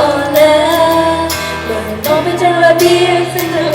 อ่อนแอเมื่อน้องไปทางระเบียงซึ่งเธอ